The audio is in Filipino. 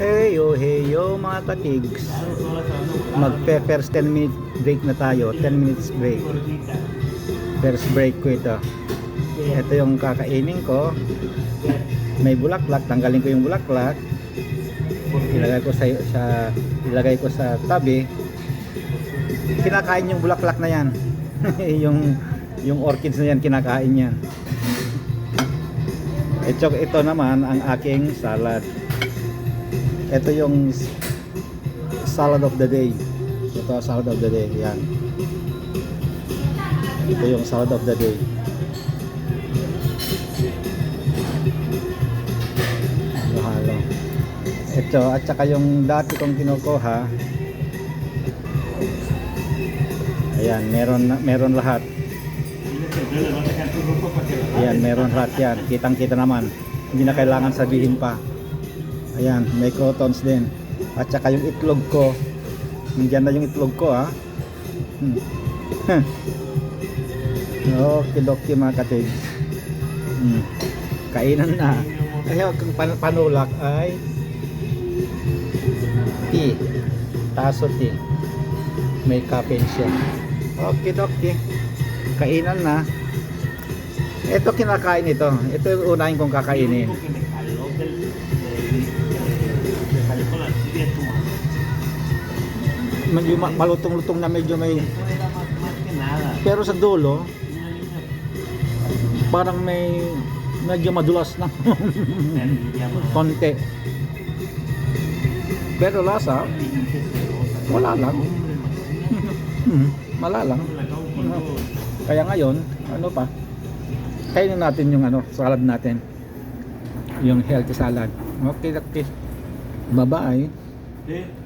Heyo, heyo mga katigs. Magpe first 10 minute break na tayo. 10 minutes break. First break ko ito. Ito yung kakainin ko. May bulaklak. Tanggalin ko yung bulaklak. Ilagay ko sa, sa ilagay ko sa tabi. Kinakain yung bulaklak na yan. yung yung orchids na yan kinakain yan. Ito, ito naman ang aking salad. Ito yung salad of the day. Ito salad of the day. Yan. Ito yung salad of the day. Halo-halo. Ito at saka yung dati kong kinukuha. Ayan, meron meron lahat. Ayan, meron lahat yan. Kitang-kita naman. Hindi na kailangan sabihin pa. Ayan, may crotons din. At saka yung itlog ko. Nandiyan na yung itlog ko ha. Hmm. okay, doki mga katigs. Hmm. Kainan na. Kaya kung pan panulak ay tea. Taso tea. May caffeine siya. Okay, doki. Kainan na. Ito kinakain ito. Ito yung unahin kong kakainin. Malutong-lutong na medyo may pero sa dulo parang may medyo madulas na konti. Pero lasa wala lang. Wala lang. Kaya ngayon, ano pa? Kainin natin yung ano, salad natin. Yung healthy salad. Okay, okay. Bye-bye.